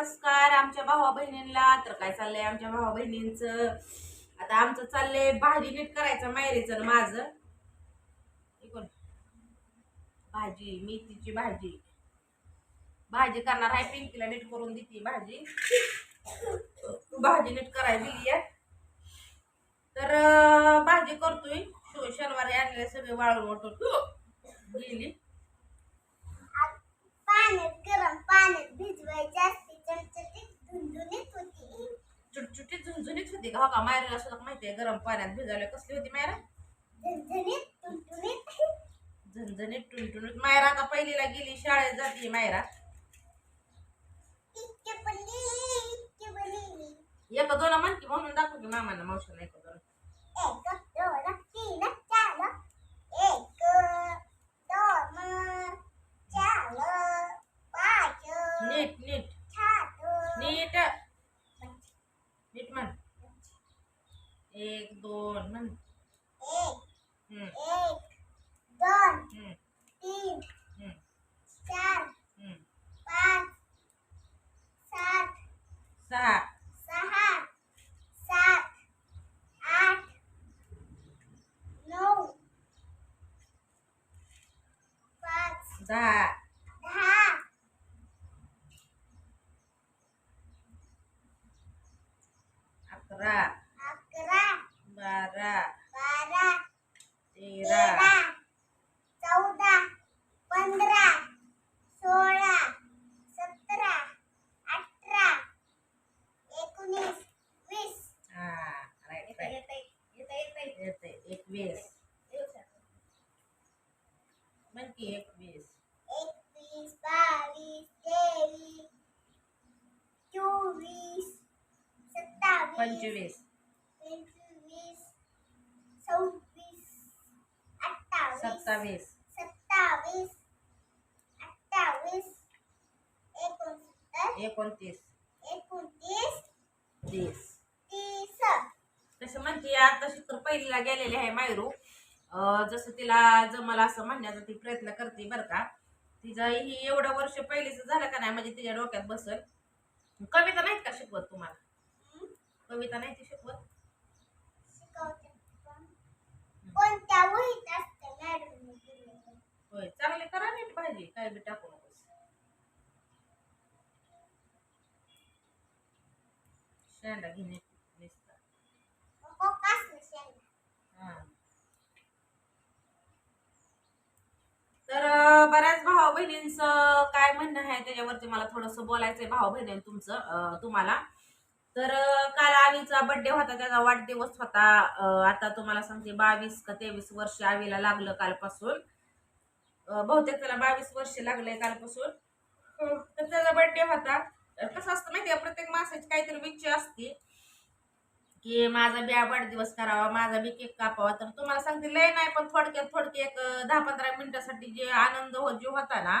नमस्कार आमच्या भावा बहिणींना. तर काय चाललंय आमच्या भावा बहिणींचं? आता आमचं चाललंय भाजी नीट करायचं मायरीचं आणि माझं. भाजी मेथीची भाजी. भाजी करणार आहे पिंकीला नीट करून देते भाजी. भाजी नीट करायला दिली आहे. तर भाजी करतोय. शो- शनिवारी आणले सगळे वाळून वाटून. गेली. पाण्यात गरम पाण्यात भिजवायची चमचमीत धुंधुनीत होती का? हो का? मायराला सुद्धा माहिती आहे गरम पाण्यात भिजवले. कसली होती मायरा झणझणीत झणझणीत टुनटुनीत मायरा आता पहिलीला गेली शाळेत जाते मायरा एक दोन म्हणती म्हणून दाखव की मामांना मावशीला एक दोन एक दोन तीन चार एक दोन चार पाच नीट नीट सात नीट नीट म्हण एक दोन म्हण एक हम्म, एक दोन हम्म, तीन हम्म, चार हम्म. पाच सात सहा सहा सात आठ नऊ पाच दहा दहा अकरा अकरा बारा बारा तेरा तेरा चौदा पंधरा सोळा सतरा अठरा एकोणीस वीस हा राईट राईट येते एकवीस म्हण की एकवीस बावीस तेवीस चोवीस सत्तावीस पंचवीस. पंचवीस सव्वीस अठ्ठावीस सत्तावीस. सत्तावीस अठ्ठावीस एकोणसत्तर एकोणतीस. एकोणतीस तीस तीस. तसं म्हणते आता तर पहिलीला गेलेली आहे मायरू जसं तिला जमल असं म्हणण्याचा ती प्रयत्न करते बरं का. तिचं ही एवढं वर्ष पहिलीच झालं का नाही म्हणजे तिच्या डोक्यात बसल. कविता नाहीत का शिकवत तुम्हाला? कविता नाही ती शिकवत? होय चांगली करा नीट भाजी काय बी टाकू नकोस. शेंडा घेणे नुसता नको कसलं शेंगा. हा. तर बऱ्याच भाऊ बहिणींचं काय म्हणणं आहे त्याच्यावरती मला थोडंसं बोलायचंय भाऊ बहिणी तुमचं तुम्हाला. तर काल आवीचा बर्थडे होता त्याचा वाढदिवस होता. आता तुम्हाला सांगते बावीस का तेवीस वर्ष आवीला लागलं कालपासून. बहुतेक त्याला बावीस वर्ष लागलंय कालपासून. तर त्याचा बर्थडे होता. तर कसं असतं माहिती प्रत्येक माणसाची काहीतरी विच्छा असते. की माझा बी वाढदिवस करावा माझा बी केक कापावा. तर तुम्हाला सांगते लय नाही पण थोडक्यात थोडक्यात दहा पंधरा मिनिटासाठी जे आनंद हो जो होता ना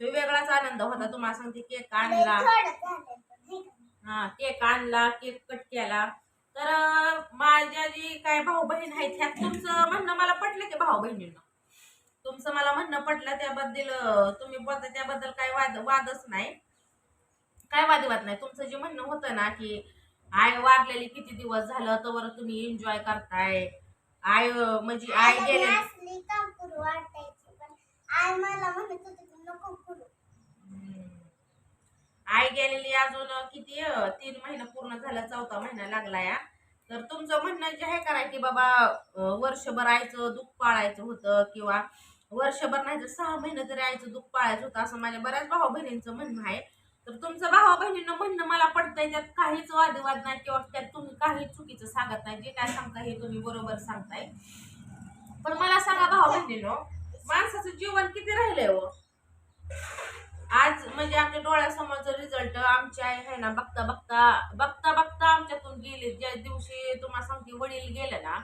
तो वेगळाच आनंद होता. तुम्हाला सांगते केक आणला? हा केक आणला केक कट केला. तर माझ्या जी काय भाऊ बहीण आहेत ह्यात तुमचं म्हणणं मला पटलं की भाऊ बहिणींना तुमचं मला म्हणणं पटलं त्याबद्दल तुम्ही बोलता त्याबद्दल काय वाद वादच नाही. काय वादविवाद नाही? तुमचं जे म्हणणं होतं ना की आई वारलेली किती दिवस झालं तर तुम्ही एन्जॉय करताय. आय म्हणजे आई आईला गेले. आई गेलेली अजून किती तीन महिना पूर्ण झाला चौथा महिना लागला या तर तुमचं म्हणणं जे आहे करा की बाबा वर्षभर आईचं दुःख पाळायचं होतं किंवा वर्षभर नाही तर सहा महिने तरी आईचं दुःख पाळायचं होतं असं माझ्या बऱ्याच भाऊ बहिणींचं म्हणणं आहे. तर तुमचं भावा बहिणींना म्हणणं मला पडतंय त्यात काहीच वादविवाद नाही किंवा त्यात तुम्ही काही चुकीचं सांगत नाही. जे काय सांगता हे तुम्ही बरोबर सांगताय. पण मला सांगा भाऊ बहिणीनो माणसाचं जीवन किती राहिलंय हो? आज म्हणजे आमच्या डोळ्यासमोरचा रिझल्ट आमची आई आहे ना बघता बघता बघता बघता आमच्यातून गेले. ज्या दिवशी तुम्हाला सांगते वडील गेले ना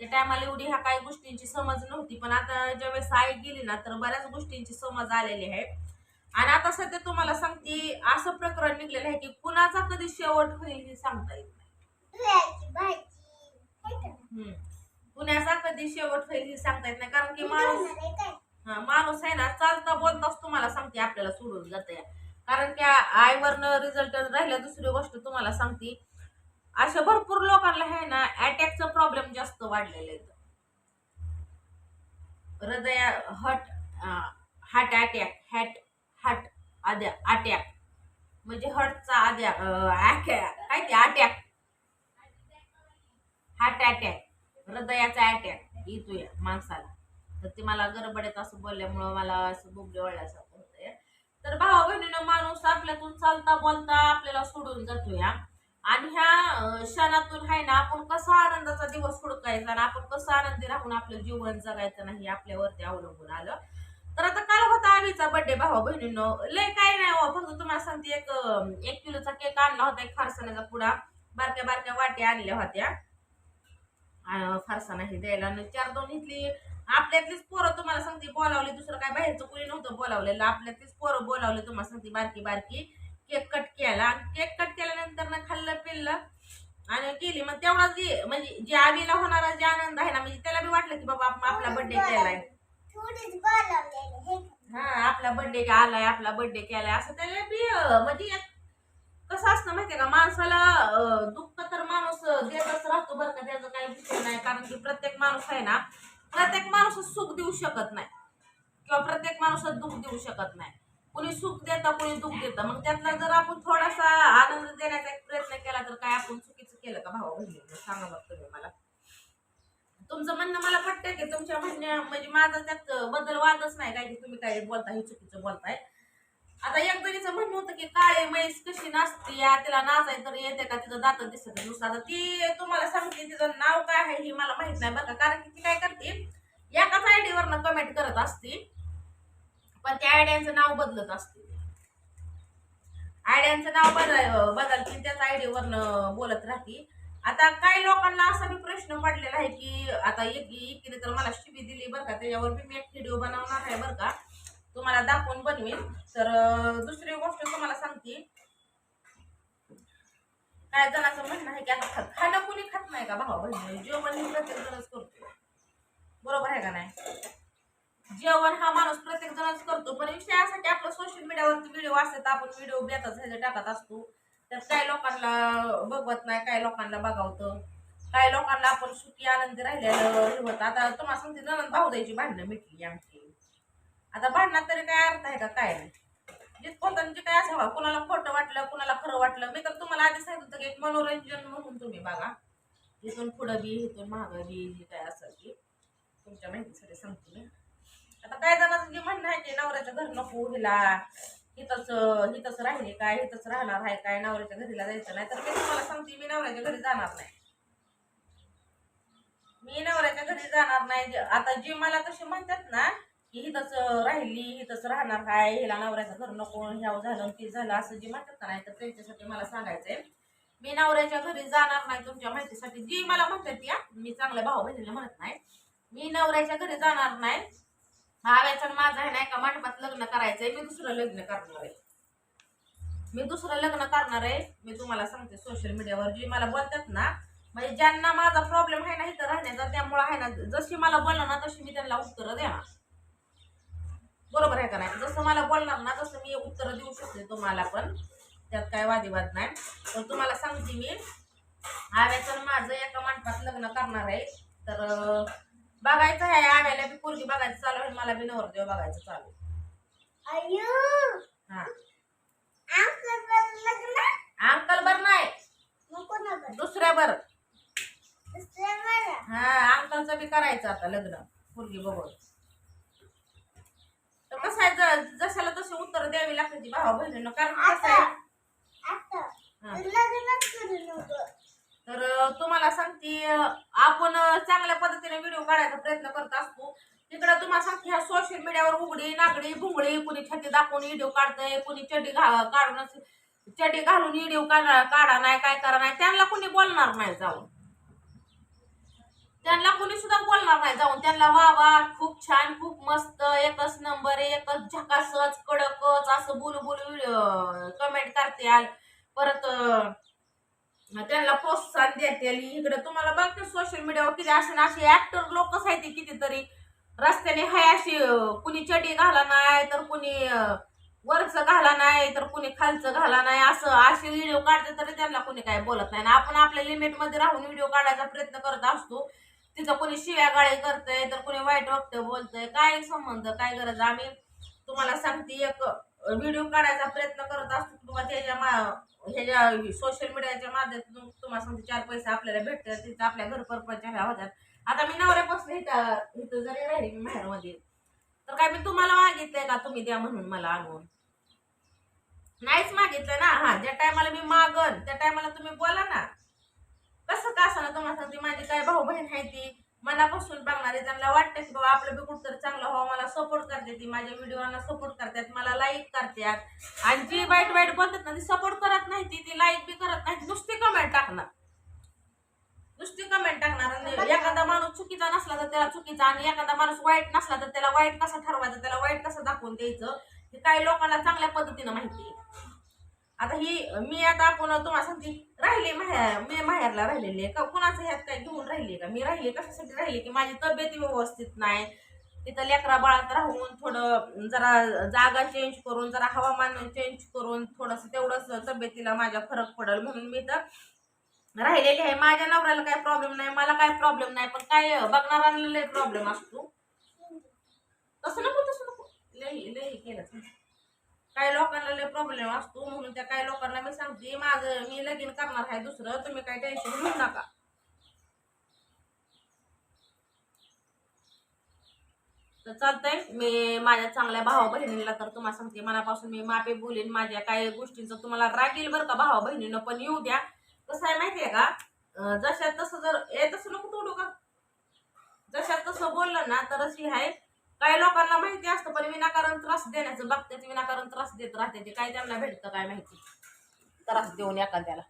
त्या टायमाला एवढी ह्या काही गोष्टींची समज नव्हती. पण आता ज्यावेळेस आई गेली ना तर बऱ्याच गोष्टींची समज आलेली आहे. आणि आता सध्या तुम्हाला सांगते असं प्रकरण निघलेलं आहे की कुणाचा कधी शेवट होईल हे सांगता येत नाही. कुणाचा कधी शेवट होईल हे सांगता येत नाही कारण की माणूस हा, माणूस आहे ना चालता बोलताच तुम्हाला सांगते आपल्याला सोडून जाते कारण की आईवरनं रिझल्ट राहिल्या दुसरी गोष्ट तुम्हाला सांगते अशा भरपूर लोकांना आहे ना अटॅकचा प्रॉब्लेम जास्त वाढलेला आहे. हृदया हट हार्ट अटॅक हॅट हार्ट आद्या अटॅक म्हणजे हर्टचा आद्या अं, काय ते अटॅक हार्ट अटॅक हृदयाचा अटॅक येतोय माणसाला. तर ते मला गडबडीत असं बोलल्यामुळं मला असं बुबले वळल्यासारखं होतंय तर भावा बहिणीनं माणूस आपल्यातून चालता बोलता आपल्याला सोडून जातो या आणि ह्या क्षणातून आहे ना आपण कसा आनंदाचा दिवस हुडकायचा आणि आपण कसं आनंदी राहून आपलं जीवन जगायचं नाही आपल्यावरती अवलंबून आलं. तर आता काल होता आवीचा बर्थडे भावा बहिणीनं. लय काय नाही हो, फक्त तुम्हाला सांगते एक एक किलोचा केक आणला होता एक फारसाण्याचा पुडा. बारक्या बारक्या वाट्या आणल्या होत्या. फारसा नाही द्यायला आणि चार दोन इथली आपल्यातलीच पोरं तुम्हाला सांगते बोलावली दुसरं काय बाहेरचं कोणी नव्हतं बोलावलेलं. आपल्यातलीच पोरं बोलावले तुम्हाला सांगते बारकी बारकी. केक कट केला केक कट केल्यानंतर ना खाल्लं पिल्लं. आणि केली मग तेवढाच म्हणजे जे आवीला होणारा जे आनंद आहे ना म्हणजे त्याला बी वाटलं की बाबा आपला बर्थडे केलाय हा आपला बर्थडे आलाय आपला बर्थडे केलाय असं त्याला बी म्हणजे कसं असतं माहितीये का माणसाला दुःख तर माणूस देतच राहतो बरं का त्याचं काही विषय नाही कारण की प्रत्येक माणूस आहे ना प्रत्येक माणूस सुख देऊ शकत नाही. किंवा प्रत्येक माणूस दुःख देऊ शकत नाही. कुणी सुख देतं कुणी दुःख देतं. मग त्यातला जर आपण थोडासा आनंद देण्याचा एक प्रयत्न केला तर काय आपण चुकीचं केलं का भाऊ बहिणी सांगा बघ तुम्ही मला. तुमचं म्हणणं मला पटतंय की तुमच्या म्हणण्या म्हणजे माझा त्यात बद्दल वादच नाही काय की तुम्ही काय बोलताय हे चुकीचं बोलताय. आता एक जणीचं म्हणणं होतं की काय म्हैस कशी नाचते या तिला नाचाय तर येते का तिचं दात दिसत नुसतं. आता ती तुम्हाला सांगते तिचं नाव काय आहे हे मला माहीत नाही बरं का कारण की ती काय करते एकाच आयडीवरनं कमेंट करत असते पण त्या आयडियांचं नाव बदलत असते. आयडियांचं नाव बदल बदलते त्याच आयडीवरनं बोलत राहते. आता काही लोकांना असा मी प्रश्न पडलेला आहे की आता एक एकीने तर मला शिबी दिली बरं का त्याच्यावर मी एक व्हिडिओ बनवणार आहे बरं का. तुम्हाला दाखवून बनवेन. तर दुसरी गोष्ट तुम्हाला सांगते. काय जणांचं म्हणणं आहे की आता खाणं कुणी खात नाही का भावा बहिणी? जेवण प्रत्येक जणच करतो बरोबर आहे का नाही? जेवण हा माणूस प्रत्येक जणच करतो पण विषय असा की आपलं सोशल मीडियावरती व्हिडिओ असतात आपण व्हिडिओ बेताच ह्याचे टाकत असतो. तर काही लोकांना बघवत नाही काही लोकांना बघावतं. काही लोकांना आपण सुखी आनंदी राहिलेलं होत. आता तुम्हाला सांगते ननंद भाऊ द्यायची भांडणं मिटली आमची. आता भांडणात तरी काय अर्थ आहे का? काय नाही. जिथपर्यंत जे म्हणजे काय असावा? कुणाला खोटं वाटलं कुणाला खरं वाटलं? मी तर तुम्हाला आधी सांगितलं होतं की एक मनोरंजन म्हणून तुम्ही बघा. इथून पुढं बी इथून मागं बी जे काय असेल की तुमच्या माहितीसाठी सांगते मी. आता काय जणांचं जे म्हणणं आहे की नवऱ्याचं घर नको हिला हिथंच हिथंच राहिले काय हिथंच राहणार आहे काय नवऱ्याच्या घरीला जायचं नाही तर ते तुम्हाला सांगते मी नवऱ्याच्या घरी जाणार नाही. मी नवऱ्याच्या घरी जाणार नाही. आता जे मला तसे म्हणतात ना की हिथंच राहिली हिथंच राहणार काय हिला नवऱ्याचं घर नको ह्याव झालं ते झालं असं जे म्हणतात ना तर त्यांच्यासाठी मला सांगायचंय. मी नवऱ्याच्या घरी जाणार नाही तुमच्या माहितीसाठी. जी मला म्हणतात या मी चांगल्या भाऊ बहिणीला म्हणत नाही. मी नवऱ्याच्या घरी जाणार नाही. भाव्याचं माझं आहे ना एका मंडपात लग्न करायचंय मी दुसरं लग्न करणार आहे. मी दुसरं लग्न करणार आहे. मी तुम्हाला सांगते सोशल मीडियावर जी मला बोलतात ना म्हणजे ज्यांना माझा प्रॉब्लेम आहे ना इथं राहण्याचा त्यामुळं आहे ना जशी मला बोलणार ना तशी मी त्यांना उत्तरं देणार. बरोबर आहे का नाही? जसं मला बोलणार ना तसं मी उत्तरं देऊ शकते तुम्हाला पण. त्यात काय वादिवाद नाही. तर तुम्हाला सांगते मी आव्याचं माझं एका मंडपात लग्न करणार आहे तर बघायचं आहे आव्याला बी पोरगी बघायचं चालू आहे मला बी नवरदेव बघायचं चालू आहे. अयो हा. आमचं तर लग्न? अंकल बर नाही. दुसऱ्या बर. हा अंकलचं बी करायचं आता लग्न पोरगी बघून. तर कसं आहे ज- जशाला तशी उत्तर द्यावी लागते ती भावा बहिणीनं कारण कसं आता आहे आता. हा. लग्नच करू नको. तर तुम्हाला सांगते आपण चांगल्या पद्धतीने व्हिडिओ काढायचा प्रयत्न करत असतो. तिकडे तुम्हाला सांगते ह्या सोशल मीडियावर उघडी नागडी भुंगडी कुणी छाती दाखवून व्हिडिओ काढतंय कुणी चड्डी घा काढून चड्डी घालून व्हिडिओ काढा काढा नाही काय करा नाही त्यांना कुणी बोलणार नाही जाऊन. त्यांना कुणी सुद्धा बोलणार नाही जाऊन. त्यांना वा वा खूप छान खूप मस्त एकच नंबर एकच झकासच कडकच असं बोलू बोलू कमेंट करते आल. परत त्यांना पोस्ट देते इकडे तुम्हाला बघते सोशल मीडियावर किती असे असे ऍक्टर लोकच आहेत कितीतरी. रस्त्याने हाय अशी कुणी चडी घाला नाही तर कुणी वरच वरचं घाला नाही तर कुणी खालचं घाला नाही. असं असे व्हिडिओ काढते तरी त्यांना कुणी काय बोलत नाही. आपण आपल्या लिमिटमध्ये राहून व्हिडिओ काढायचा प्रयत्न करत असतो. तिथं कोणी शिव्या गाळी करतंय तर कोणी वाईट वक्तव्य बोलतंय. काय संबंध काय गरज? आम्ही तुम्हाला सांगते एक व्हिडिओ काढायचा प्रयत्न करत असतो तुम्हाला त्याच्या मा- ह्याच्या सोशल मीडियाच्या माध्यमातून तुम्हाला सांगते चार पैसे आपल्याला भेटतात तिथं आपल्या घर परपंचा ह्या होतात. आता मी नवऱ्यापासून इथं इथं जरी राहिली मी माहेरमध्ये तर काय मी तुम्हाला मागितलंय का? तुम्ही द्या म्हणून मला आणून. नाहीच मागितलं ना. हा ज्या टायमाला मी मागन त्या टायमाला तुम्ही बोला ना. कसं का असं तुम्हाला सांगते माझी काय भाऊ बहीण आहे ती मनापासून बघणारे त्यांना वाटतं की बाबा आपलं बी कुठतरी चांगलं व्हावं मला सपोर्ट करते ती माझ्या व्हिडिओला सपोर्ट करतात मला लाईक करतात. आणि जी वाईट वाईट बोलतात ना ती सपोर्ट करत नाही ती ती लाईक बी करत नाही नुसती कमेंट टाकणार. नुसती कमेंट टाकणार एखादा माणूस चुकीचा नसला तर त्याला चुकीचा आणि एखादा माणूस वाईट नसला तर त्याला वाईट कसा ठरवायचं त्याला वाईट कसं दाखवून द्यायचं हे काही लोकांना चांगल्या पद्धतीनं माहिती आहे. आता ही मी आता आपण तुम्हाला सांगते राहिली माहेर मी माहेरला राहिलेली आहे का? कुणाचं ह्यात काय घेऊन राहिली का? मी राहिले कशासाठी राहिली की माझी तब्येत व्यवस्थित नाही? तिथं लेकरा बाळात राहून थोडं जरा जागा चेंज करून जरा हवामान चेंज करून थोडंसं तेवढंच तब्येतीला माझ्या फरक पडेल म्हणून मी तर राहिलेली आहे माझ्या नवऱ्याला काय प्रॉब्लेम नाही मला काय प्रॉब्लेम नाही पण काय बघणाऱ्यांना लय प्रॉब्लेम असतो. तसं नको तसं नको. लई लई केलं. काही लोकांना लय प्रॉब्लेम असतो म्हणून त्या काही लोकांना मी सांगते माझं मी लगीन करणार आहे दुसरं तुम्ही काही टेन्शन घेऊ नका. तर चालतंय मी माझ्या चांगल्या भावा बहिणीला तर तुम्हाला सांगते मनापासून मी माफी बोलेन. माझ्या काही गोष्टींचं तुम्हाला राग येईल बरं का भावा बहिणीनं पण येऊ द्या. कसं आहे माहितीये का? जशा तसं जर ए तसं नको तोडू का? जशा तसं बोललं ना तरच ही आहे. काही लोकांना माहिती असतं पण विनाकारण त्रास देण्याचं बघतात विनाकारण त्रास देत राहते ते काय त्यांना भेटतं काय माहिती. त्रास देऊन एखाद्याला.